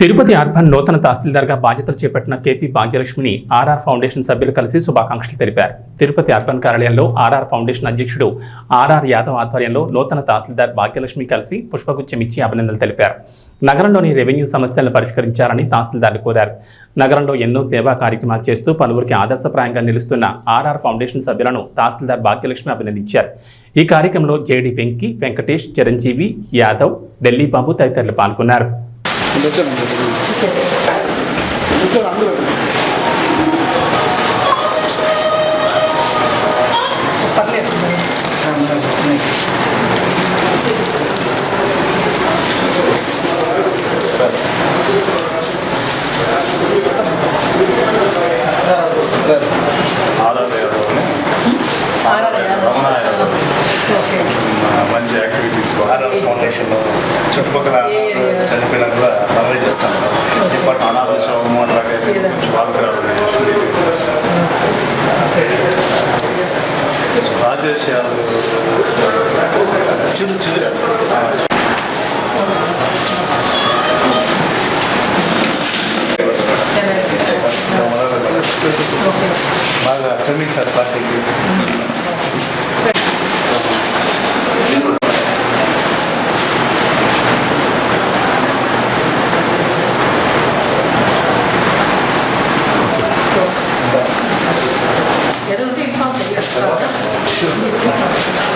Tirupati urban నూతన తహసీల్దార్గా బాధ్యతలు చేపట్టిన కేపీ భాగ్యలక్ష్మిని ఆర్ఆర్ ఫౌండేషన్ సభ్యులు కలిసి శుభాకాంక్షలు తెలిపారు. తిరుపతి అర్బన్ కార్యాలయంలో ఆర్ఆర్ ఫౌండేషన్ అధ్యక్షుడు ఆర్ఆర్ యాదవ్ ఆధ్వర్యంలో నూతన తహసీల్దార్ భాగ్యలక్ష్మి కలిసి పుష్పగుచ్చం ఇచ్చి అభినందనలు తెలిపారు. నగరంలోని రెవెన్యూ సమస్యలను పరిష్కరించాలని తహసీల్దార్లు కోరారు. నగరంలో ఎన్నో సేవా కార్యక్రమాలు చేస్తూ పలువురికి ఆదర్శప్రాయంగా నిలుస్తున్న ఆర్ఆర్ ఫౌండేషన్ సభ్యులను తహసీల్దార్ భాగ్యలక్ష్మి అభినందించారు. ఈ కార్యక్రమంలో జేడి వెంకీ వెంకటేష్ చిరంజీవి యాదవ్ ఢిల్లీ బాబు తదితరులు పాల్గొన్నారు. అందరూ మంచి యాక్టివిటీస్. ఆర్ఆర్ ఫౌండేషన్ చుట్టుపక్కల చనిపోయినా శోభం అట్లాగైతే కొంచెం చిరు చిరు బాగా శ్రమించారు పార్టీకి 也都是对方的一个你也